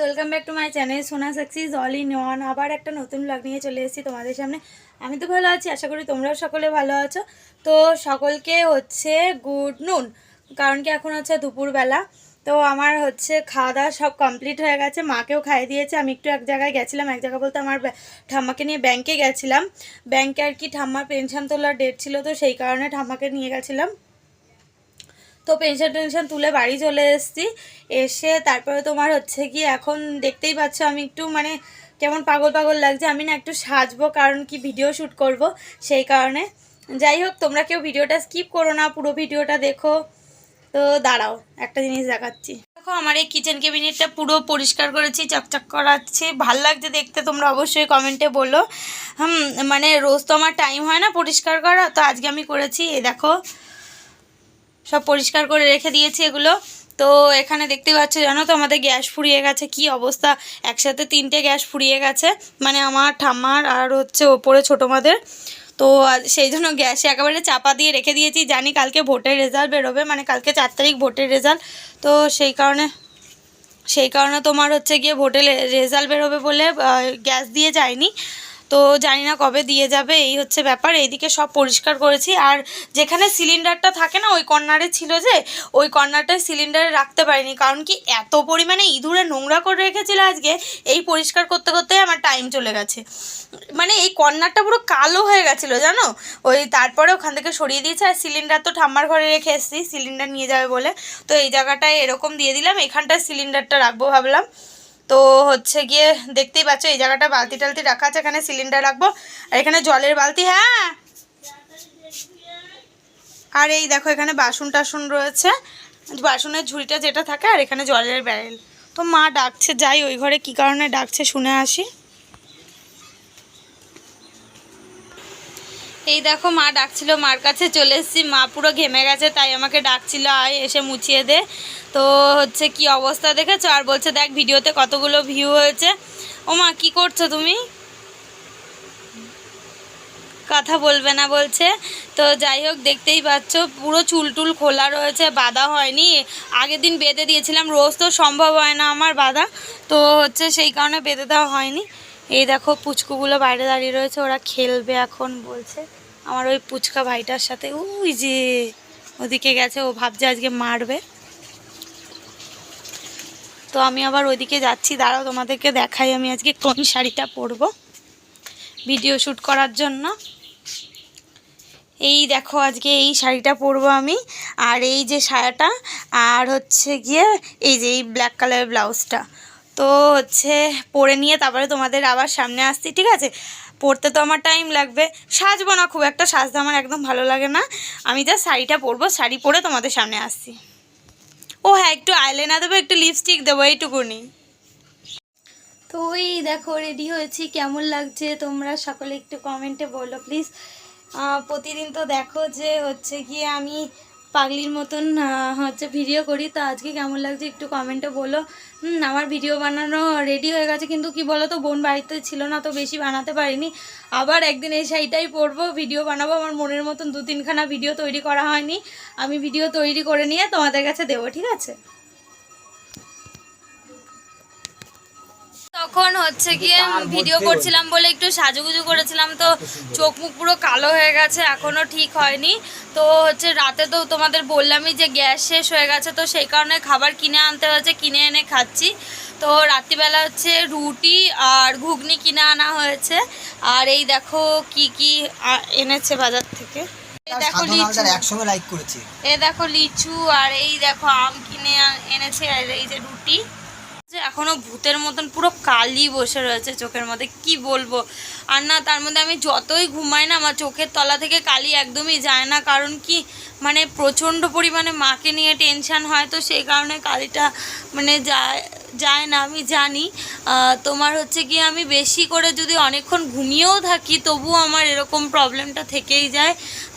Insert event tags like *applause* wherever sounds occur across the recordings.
Welcome back to my channel Sona success all in one আবার একটা নতুন blog নিয়ে চলে এসেছি তোমাদের সামনে। আমি তো ভালো আছি, আশা করি তোমরাও সকলে ভালো আছো। তো সকলকে হচ্ছে গুড নুন কারণ কি এখন হচ্ছে দুপুরবেলা। তো আমার হচ্ছে খাওয়া দাওয়া সব কমপ্লিট হয়ে গেছে, মাকেও খাইয়ে দিয়েছে। আমি একটু এক জায়গায় গেছিলাম, এক জায়গা বলতে আমার ঠাম্মাকে নিয়ে ব্যাংকে গেছিলাম। ব্যাংকে আর কি ঠাম্মার পেনশন তোলার ডেট ছিল, তো সেই কারণে ঠাম্মাকে নিয়ে গেছিলাম। তো পেনশন টেনশন তুলে বাড়ি চলে এসেছি। এসে তারপরে তোমার হচ্ছে কি, এখন দেখতেই পাচ্ছ আমি একটু মানে কেমন পাগল পাগল লাগছে। আমি না একটু সাজবো, কারণ কি ভিডিও শ্যুট করব সেই কারণে। যাই হোক, তোমরা কেউ ভিডিওটা স্কিপ করো না, পুরো ভিডিওটা দেখো। তো দাঁড়াও, একটা জিনিস দেখাচ্ছি। দেখো, আমার এই কিচেন ক্যাবিনেটটা পুরো পরিষ্কার করেছি, চকচক করাচ্ছি। ভালো লাগছে দেখতে, তোমরা অবশ্যই কমেন্টে বলো। হুম মানে রোজ তো আমার টাইম হয় না পরিষ্কার করা, তো আজকে আমি করেছি এই দেখো। সব পরিষ্কার করে রেখে দিয়েছি এগুলো। তো এখানে দেখতে পাচ্ছ, জানো তো আমাদের গ্যাস ফুরিয়ে গেছে, কি অবস্থা? একসাথে তিনটে গ্যাস ফুরিয়ে গেছে মানে আমার ঠাম্মার আর হচ্ছে ওপরে ছোটো মাদের। তো সেই জন্য গ্যাসে একেবারে চাপা দিয়ে রেখে দিয়েছি, জানি কালকে ভোটের রেজাল্ট বেরোবে মানে কালকে চার তারিখ ভোটের রেজাল্ট। তো সেই কারণে সেই কারণে তোমার হচ্ছে গিয়ে ভোটের রেজাল্ট বেরোবে বলে গ্যাস দিয়ে যায়নি। তো জানি না কবে দিয়ে যাবে, এই হচ্ছে ব্যাপার। এইদিকে সব পরিষ্কার করেছি। আর যেখানে সিলিন্ডারটা থাকে না, ওই কর্নারে ছিল যে, ওই কর্নারটায় সিলিন্ডারে রাখতে পারিনি। কারণ কি, এত পরিমাণে ইঁদুরে নোংরা করে রেখেছিল আজকে, এই পরিষ্কার করতে করতে আমার টাইম চলে গেছে। মানে এই কর্নারটা পুরো কালো হয়ে গেছিল, জানো? ওই তারপরে ওখান থেকে সরিয়ে দিয়েছে, আর সিলিন্ডার তো ঠাম্মার ঘরে রেখে এসেছি সিলিন্ডার নিয়ে যাবে বলে। তো এই জায়গাটায় এরকম দিয়ে দিলাম, এখানটায় সিলিন্ডারটা রাখব ভাবলাম। তো হচ্ছে গিয়ে দেখতেই পাচ্ছ, এই জায়গাটা বালতি টালতি রাখা আছে, এখানে সিলিন্ডার রাখব। আর এখানে জলের বালতি হ্যাঁ? আর এই দেখো, এখানে বাসন টাসন রয়েছে। বাসনের ঝুড়িটা যেটা থাকে, আর এখানে জলের ব্যারেল তো মা ডাকছে, যাই, ওই ঘরে কি কারণে ডাকছে শুনে আসি। এই দেখো মা ডাকছিল মার কাছে, চলে এসেছি। মা পুরো ঘেমে গেছে, তাই আমাকে ডাকছিল, আয় এসে মুছিয়ে দে। তো হচ্ছে কি অবস্থা দেখেছ? আর বলছে, দেখ, ভিডিওতে কতগুলো ভিউ হয়েছে। ও মা, কি করছ তুমি? কথা বলবে না, বলছে। তো যাই হোক, দেখতেই পাচ্ছ, পুরো চুল টুল খোলা রয়েছে, বাধা হয়নি। আগের দিন বেঁধে দিয়েছিলাম, রোজ তো সম্ভব হয় না আমার বাধা। তো হচ্ছে সেই কারণে বেঁধে দেওয়া হয়নি। এই দেখো, পুচকুগুলো বাইরে দাঁড়িয়ে রয়েছে, ওরা খেলবে এখন, বলছে। আমার ওই পুচকা ভাইটার সাথে, ওই যে ওদিকে গেছে, ও ভাবছে আজকে মারবে। তো আমি আবার ওইদিকে যাচ্ছি, দাঁড়াও তোমাদেরকে দেখাই, আমি আজকে কোন শাড়িটা পরবো ভিডিও শ্যুট করার জন্য। এই দেখো আজকে এই শাড়িটা পরবো আমি, আর এই যে শাড়িটা, আর হচ্ছে গিয়ে এই যে এই ব্ল্যাক কালারের ব্লাউজটা তো হচ্ছে পরে নিয়ে তারপরে তোমাদের আবার সামনে আসছি, ঠিক আছে? পরতে তো আমার টাইম লাগবে। সাজবো না খুব, একটা সাজতে আমার একদম ভালো লাগে না। আমি যা শাড়িটা পরবো, শাড়ি পরে তোমাদের সামনে আসছি। ও হ্যাঁ একটু আইলাইনার দেবো, একটু লিপস্টিক দেবো, এইটুকুনি। তো ওই দেখো রেডি হয়েছি, কেমন লাগছে? তোমরা সকলে একটু কমেন্টে বলো প্লিজ প্রতিদিন তো দেখো যে হচ্ছে গিয়ে আমি পাগলির মতন হচ্ছে ভিডিও করি। তো আজকে কেমন লাগছে একটু কমেন্টে বলো। আমার ভিডিও বানানো রেডি হয়ে গেছে, কিন্তু কি বলো তো বোন বাড়িতে ছিল না, তো বেশি বানাতে পারিনি। আবার একদিন এই শাড়িটাই পরবো ভিডিও বানাবো। আমার মনের মতন দু তিনখানা ভিডিও তৈরি করা হয়নি। আমি ভিডিও তৈরি করে নিয়ে তোমাদের কাছে দেবো, ঠিক আছে? তখন হচ্ছে গিয়ে ভিডিও করছিলাম বলে একটু সাজুগুজু করেছিলাম তো চোখ মুখ পুরো কালো হয়ে গেছে এখনও ঠিক হয়নি। তো হচ্ছে রাতে তো তোমাদের বললামই যে গ্যাস শেষ হয়ে গেছে তো সেই কারণে খাবার কিনে আনতে হয়েছে কিনে এনে খাচ্ছি। তো রাত্রিবেলা হচ্ছে রুটি আর ঘুগনি কিনে আনা হয়েছে। আর এই দেখো কি কি এনেছে বাজার থেকে। এই দেখো একসঙ্গে লাইক করেছে। এ দেখো লিচু আর এই দেখো আম কিনে এনেছে আর এই যে রুটি। যে এখনও ভূতের মতন পুরো কালি বসে রয়েছে চোখের মধ্যে। কি বলব? আর না, তার মধ্যে আমি যতই ঘুমাই না, আমার চোখের তলা থেকে কালি একদমই যায় না। কারণ কি মানে প্রচণ্ড পরিমাণে মাকে নিয়ে টেনশান হয়, তো সেই কারণে কালিটা মানে যায় যায় না, আমি জানি। তোমার হচ্ছে কি, আমি বেশি করে যদি অনেকক্ষণ ঘুমিয়েও থাকি, তবুও আমার এরকম প্রবলেমটা থেকেই যায়।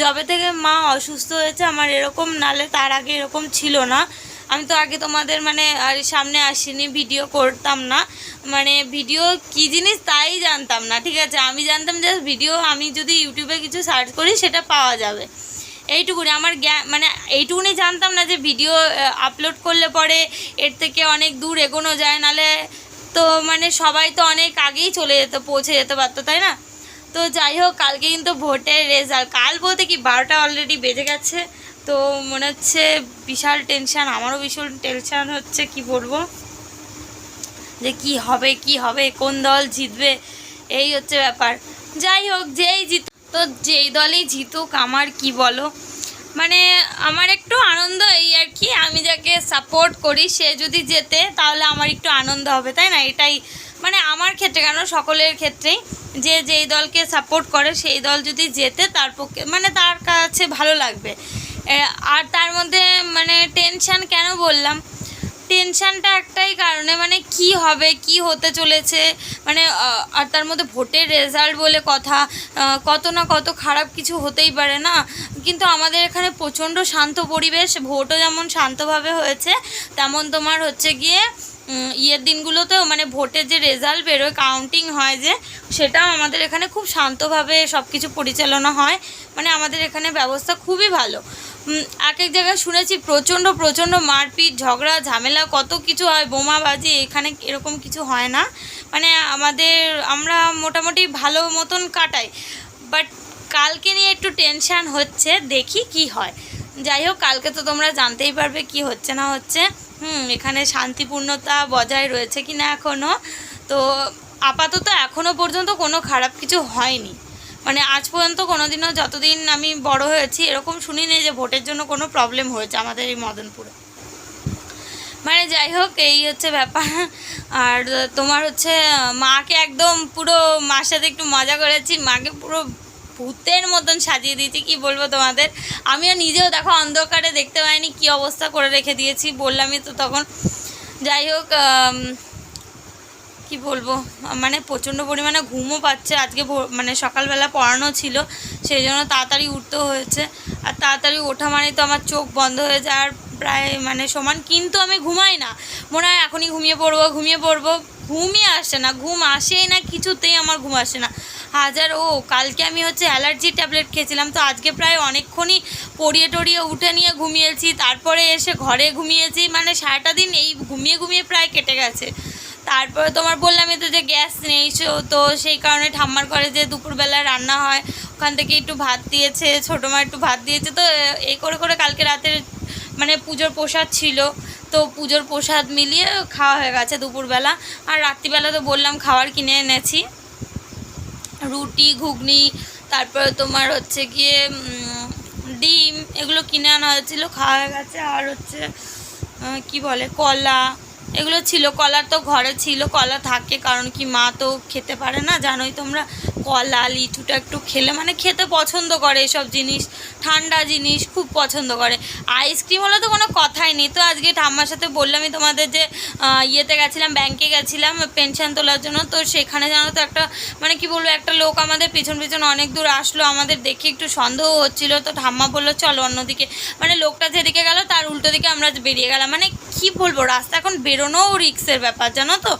যবে থেকে মা অসুস্থ হয়েছে, আমার এরকম, নালে তার আগে এরকম ছিল না। আমি তো আগে তোমাদের মানে আর সামনে আসিনি ভিডিও করতাম না। মানে ভিডিও কী জিনিস তাই জানতাম না, ঠিক আছে? আমি জানতাম যে ভিডিও আমি যদি ইউটিউবে কিছু সার্চ করি, সেটা পাওয়া যাবে। এইটুকুনি, আমার জ্ঞান মানে এইটুকুনি জানতাম না যে ভিডিও আপলোড করলে পরে এর থেকে অনেক দূর এগোনো যায়, নালে তো মানে সবাই তো অনেক আগেই চলে যেত, পৌঁছে যেতে পারতো, তাই না? তো যাই হোক, কালকে কিন্তু ভোটের রেজাল্ট কাল বলতে কি, বারোটা অলরেডি বেজে গেছে। তো মনে হচ্ছে বিশাল টেনশন আমারও ভীষণ টেনশন হচ্ছে, কি বলব? যে কি হবে কি হবে, কোন দল জিতবে, এই হচ্ছে ব্যাপার। যাই হোক, যেই জিত, তো যেই দলই জিতুক, আমার কি বলো? মানে আমার একটু আনন্দ এই আর কি, আমি যাকে সাপোর্ট করি, সে যদি জেতে, তাহলে আমার একটু আনন্দ হবে, তাই না? এটাই মানে আমার ক্ষেত্রে কেন, সকলের ক্ষেত্রেই, যে যেই দলকে সাপোর্ট করে, সেই দল যদি জেতে, তার পক্ষে মানে তার কাছে ভালো লাগবে। আর তার মধ্যে মানে টেনশান কেন বললাম? টেনশানটা একটাই কারণে মানে কি হবে, কি হতে চলেছে? মানে আর তার মধ্যে ভোটের রেজাল্ট বলে কথা কত না কত খারাপ কিছু হতেই পারে না? কিন্তু আমাদের এখানে প্রচণ্ড শান্ত পরিবেশ, ভোটও যেমন শান্তভাবে হয়েছে, তেমন তোমার হচ্ছে গিয়ে ইয়ের দিনগুলোতেও মানে ভোটের যে রেজাল্ট বেরোয় কাউন্টিং হয় যে, সেটাও আমাদের এখানে খুব শান্তভাবে সব কিছু পরিচালনা হয়। মানে আমাদের এখানে ব্যবস্থা খুবই ভালো। এক এক জায়গায় শুনেছি, প্রচণ্ড প্রচণ্ড মারপিট, ঝগড়া, ঝামেলা, কত কিছু হয়, বোমাবাজি, এখানে এরকম কিছু হয় না। মানে আমাদের, আমরা মোটামুটি ভালো মতন কাটাই। বাট কালকে নিয়ে একটু টেনশান হচ্ছে, দেখি কি হয়। যাই হোক, কালকে তো তোমরা জানতেই পারবে কি হচ্ছে না হচ্ছে। হুম, এখানে শান্তিপূর্ণতা বজায় রয়েছে কি না এখনও তো আপাতত এখনও পর্যন্ত কোনো খারাপ কিছু হয়নি। মানে আজ পর্যন্ত কোনোদিনও যতদিন আমি বড় হয়েছি, এরকম শুনিনি যে ভোটের জন্য কোনো প্রবলেম হয়েছে আমাদের এই মদনপুরে। মানে যাই হোক, এই হচ্ছে ব্যাপার। আর তোমার হচ্ছে, মাকে একদম পুরো মার সাথে একটু মজা করেছি। মাকে পুরো ভূতের মতন সাজিয়ে দিয়েছি, কি বলব তোমাদের? আমিও নিজেও দেখো অন্ধকারে দেখতে পাইনি, কি অবস্থা করে রেখে দিয়েছি, বললামই তো তখন। যাই হোক কি বলব? মানে প্রচণ্ড পরিমাণে ঘুমও পাচ্ছে। আজকে মানে সকালবেলা পড়ানো ছিল, সেই জন্য তাড়াতাড়ি উঠতে হয়েছে। আর তাড়াতাড়ি ওঠা মানে তো আমার চোখ বন্ধ হয়ে যাওয়ার প্রায় মানে সমান, কিন্তু আমি ঘুমাই না। মনে হয় এখনই ঘুমিয়ে পড়ব ঘুমিয়ে পড়ব। ঘুমই আসে না, ঘুম আসেই না, কিছুতেই আমার ঘুম আসে না। হাজার, ও, কালকে আমি হচ্ছে অ্যালার্জি ট্যাবলেট খেয়েছিলাম। তো আজকে প্রায় অনেকক্ষণই পড়িয়ে টড়িয়ে উঠে নিয়ে ঘুমিয়েছি। তারপরে এসে ঘরে ঘুমিয়েছি। মানে সারাটা দিন এই ঘুমিয়ে ঘুমিয়ে প্রায় কেটে গেছে। তারপরে তোমার বললামই তো যে গ্যাস নেইছো তো সেই কারণে ঠাম্মার ঘরে যে দুপুরবেলা রান্না হয়, ওখান থেকে একটু ভাত দিয়েছে, ছোটো মা একটু ভাত দিয়েছে, তো এই করে করে কালকে রাতের মানে পুজোর প্রসাদ ছিল, তো পুজোর প্রসাদ মিলিয়ে খাওয়া হয়ে গেছে দুপুরবেলা। আর রাত্রিবেলা তো বললাম খাবার কিনে এনেছি। রুটি, ঘুগনি, তারপরে তোমার হচ্ছে গিয়ে ডিম, এগুলো কিনে আনা হয়েছিল, খাওয়া হয়ে গেছে। আর হচ্ছে কি বলে, কলা এগুলো ছিল, কলার তো ঘরে ছিল, কলা থাকে, কারণ কি মা তো খেতে পারে না, জানোই তোমরা। কলা, লিচুটা একটু খেলে মানে খেতে পছন্দ করে এসব জিনিস, ঠান্ডা জিনিস খুব পছন্দ করে। আইসক্রিম হলে তো কোনো কথাই নেই। তো আজকে ঠাম্মার সাথে বললামই তোমাদের যে ইয়েতে গেছিলাম ব্যাংকে গেছিলাম পেনশন তোলার জন্য। তো সেখানে জানো তো একটা মানে কি বলব, একটা লোক আমাদের পিছন পিছন অনেক দূর আসলো। আমাদের দেখে একটু সন্দেহ হচ্ছিল। তো ঠাম্মা বলল, চলো অন্যদিকে। মানে লোকটা যেদিকে গেল, তার উল্টো দিকে আমরা বেরিয়ে গেলাম। মানে কি বলব, রাস্তা এখন বেরোনোও রিক্সের ব্যাপার, জানো তো?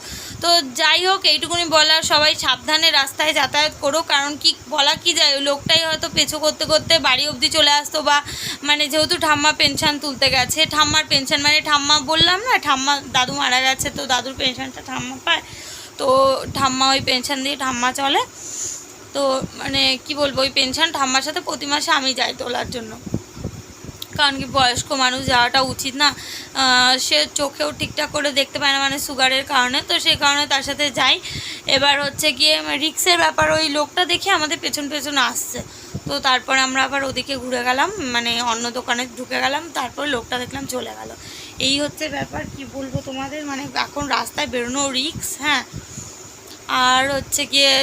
তো যাই হোক, এইটুকুনি বলার, সবাই সাবধানে রাস্তায় যাতায়াত করো কারণ কি বলা কি যায় লোকটাই হয়তো পেছো করতে করতে বাড়ি অবধি চলে আসতো বা মানে যেহেতু ঠাম্মা পেনশন তুলতে গেছে, ঠাম্মার পেনশন মানে ঠাম্মা বললাম না, ঠাম্মা, দাদু মারা গেছে, তো দাদুর পেনশনটা ঠাম্মা পায়, তো ঠাম্মা ওই পেনশন দিয়ে ঠাম্মা চলে, তো মানে কি বলব, ওই পেনশন ঠাম্মার সাথে প্রতি মাসে আমি যাই তোলার জন্য। কারণ কি বয়স্ক মানুষ যাওয়াটা উচিত না। সে চোখেও ঠিকঠাক করে দেখতে পায় না মানে সুগারের কারণে। তো সেই কারণে তার সাথে যাই। এবার হচ্ছে গিয়ে রিক্সের ব্যাপার, ওই লোকটা দেখে আমাদের পেছন পেছন আসছে। তো তারপরে আমরা আবার ওদিকে ঘুরে গেলাম মানে অন্য দোকানে ঢুকে গেলাম, তারপর লোকটা দেখলাম চলে গেল। এই হচ্ছে ব্যাপার, কি বলব তোমাদের? মানে এখন রাস্তায় বেরোনো রিক্স হ্যাঁ। আর হচ্ছে গিয়ে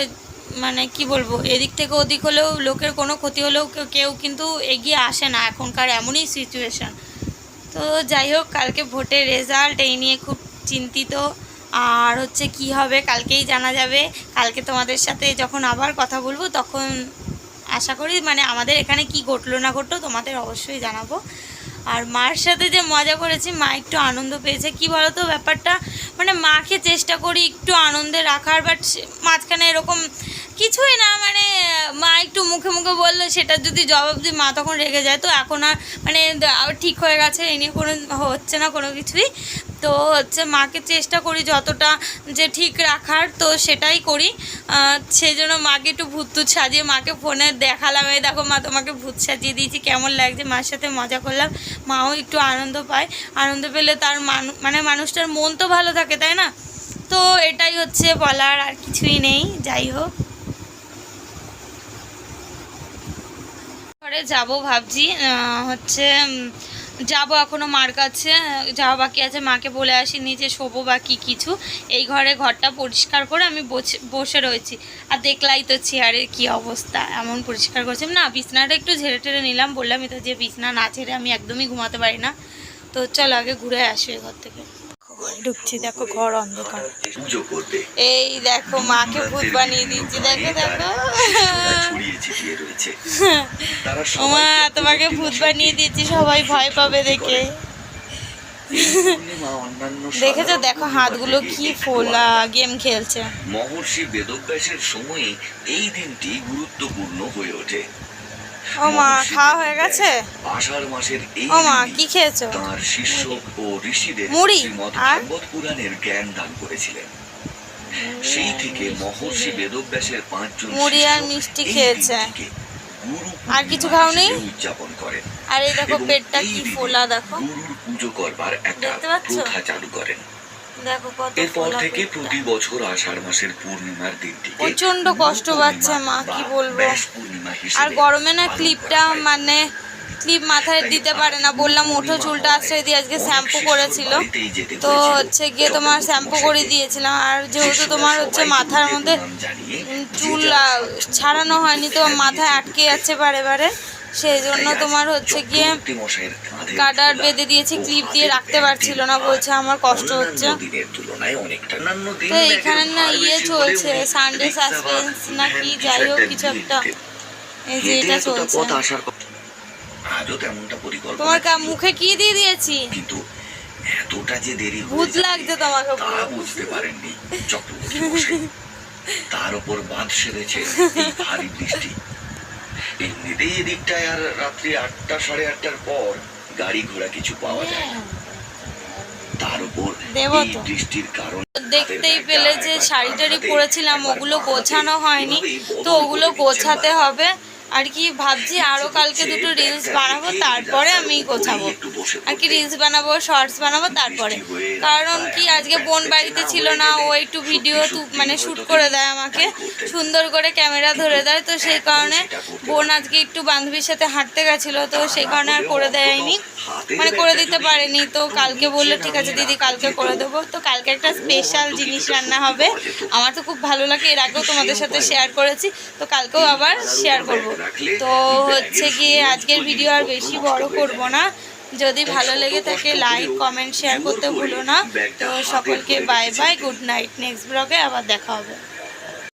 মানে কি বলব, এদিক থেকে ওদিক হলেও লোকের কোনো ক্ষতি হলেও কেউ কিন্তু এগিয়ে আসে না এখনকার এমনই সিচুয়েশান তো যাই হোক, কালকে ভোটের রেজাল্ট এই নিয়ে খুব চিন্তিত। আর হচ্ছে কি হবে, কালকেই জানা যাবে। কালকে তোমাদের সাথে যখন আবার কথা বলব, তখন আশা করি মানে আমাদের এখানে কি ঘটলো না ঘটলো তোমাদের অবশ্যই জানাব। আর মার সাথে যে মজা করেছি, মা একটু আনন্দ পেয়েছে। কি বলতো ব্যাপারটা? মানে মাকে চেষ্টা করি একটু আনন্দে রাখার বাট মাঝখানে এরকম কিছুই না মানে মা একটু মুখে মুখে বলল সেটা যদি জবাব দিই মা তখন রেগে যায়। তো এখন আর মানে ঠিক হয়ে গেছে, এ নিয়ে কোনো হচ্ছে না কোনো কিছুই। তো হচ্ছে মাকে চেষ্টা করি যতটা যে ঠিক রাখার, তো সেটাই করি। সেই জন্য মাকে একটু ভূত টুত সাজিয়ে মাকে ফোনে দেখালাম। এই দেখো মা তোমাকে ভূত সাজিয়ে দিয়েছি, কেমন লাগছে? মার সাথে মজা করলাম। মাও একটু আনন্দ পায়। আনন্দ পেলে তার মানু মানে মানুষটার মন তো ভালো থাকে, তাই না? তো এটাই হচ্ছে বলার, আর কিছুই নেই, যাই হোক। পরে যাব ভাবছি হচ্ছে যাব এখনও মার কাছে, যাওয়া বাকি আছে, মাকে বলে আসিনি যে শোবো বা কি কিছু। এই ঘরে ঘরটা পরিষ্কার করে আমি বসে- রয়েছি। আর দেখলাই তো চেয়ারের কি অবস্থা, এমন পরিষ্কার করছি। না, বিছনাটা একটু ঝেড়ে টেড়ে নিলাম বললামই তো যে বিছনা না ছেড়ে আমি একদমই ঘুমাতে পারি না। তো চল আগে ঘুরে আসি ঘর থেকে। ঢুকছি দেখো ঘর অন্ধকার। এই দেখো মাকে ভূত বানিয়ে দিচ্ছি দেখো দেখো। *laughs* ওমা তোমাকে ভূত বানিয়ে দিচ্ছি সবাই ভয় পাবে দেখে। *laughs* দেখেছ দেখো হাতগুলো কি ফোলা গেম খেলছে। মহর্ষি বেদব্যাসের সময়ে এই দিনটি গুরুত্বপূর্ণ হয়ে ওঠে। ও মা খাওয়া হয়ে গেছে আষাঢ় মাসের এই ও মা কি খেয়েছো তাঁর শিষ্য ও ঋষিদের মুড়ি, আর? ভাগবত পুরাণের জ্ঞান দান করেছিলেন সেই থেকে মহর্ষি বেদব্যাসের পাঁচজন মুড়ি আর মিষ্টি খেয়েছে। আর কিছু খাওনি? উদযাপন করেন আর এই দেখো পেটটা কি ফোলা দেখো গুরুর পুজো করবার একটা? প্রথা চালু করেন এরপর থেকে প্রতি বছর আষাঢ় মাসের পূর্ণিমার দিনটিকে প্রচণ্ড কষ্ট পাচ্ছে মা, কি বলব। আর গরমে না ক্লিপটা মানে ক্লিপ মাথায় দিতে পারে না। বললাম ওঠো চুলটা আশ্রয় দিয়ে আজকে শ্যাম্পু করেছিল। তো হচ্ছে গিয়ে তোমার শ্যাম্পু করে দিয়েছিলাম। আর যেহেতু তোমার হচ্ছে মাথার মধ্যে চুল ছাড়ানো হয়নি তো মাথায় আটকে যাচ্ছে বারে বারে। সেই জন্য তোমার হচ্ছে গিয়ে কাটার বেঁধে দিয়েছি ক্লিপ দিয়ে রাখতে পারছিল না বলছে আমার কষ্ট হচ্ছে। তো এখানে না ইয়ে চলছে সানডে সাসপেন্স না কি যাই হোক কিছু একটা। এই যে এটা চলছে। তোমার মুখে কি দিয়ে দিয়েছি? কিন্তু এতটা যে দেরি ভূত লাগছে তোমাকে তা বুঝতে পারেননি চক্রবর্তী *laughs* তার উপর বাঁধ সেরেছে ভারী বৃষ্টি। এমনিতেই এদিকটায় আর রাত্রি আটটা সাড়ে আটটার পর গাড়ি ঘোড়া কিছু পাওয়া যায় না। তার উপর এই বৃষ্টির কারণ দেখতেই পেলে যে শাড়ি টাড়ি পরেছিলাম ওগুলো গোছানো হয়নি। তো ওগুলো গোছাতে হবে। আর কি ভাবছি আরও কালকে দুটো রিলস বানাবো, তারপরে আমি গোছাবো। আর কি রিলস বানাবো শর্টস বানাবো, তারপরে। কারণ কি, আজকে বোন বাড়িতে ছিল না, ও একটু ভিডিও মানে শ্যুট করে দেয় আমাকে, সুন্দর করে ক্যামেরা ধরে দেয়, তো সেই কারণে বোন আজকে একটু বান্ধবীর সাথে হাঁটতে গেছিল, তো সেই কারণে আর করে দেয়নি। মানে করে দিতে পারেনি তো কালকে বলল ঠিক আছে দিদি কালকে করে দেবো। তো কালকে একটা স্পেশাল জিনিস রান্না হবে। আমার তো খুব ভালো লাগে এর আগেও তোমাদের সাথে শেয়ার করেছি। তো কালকেও আবার শেয়ার করব। তো হচ্ছে গিয়ে আজকের ভিডিও আর বেশি বড় করব না। যদি ভালো লেগে থাকে লাইক কমেন্ট শেয়ার করতে ভুলো না। তো সকলকে bye bye good night next ব্লগে আবার দেখা হবে।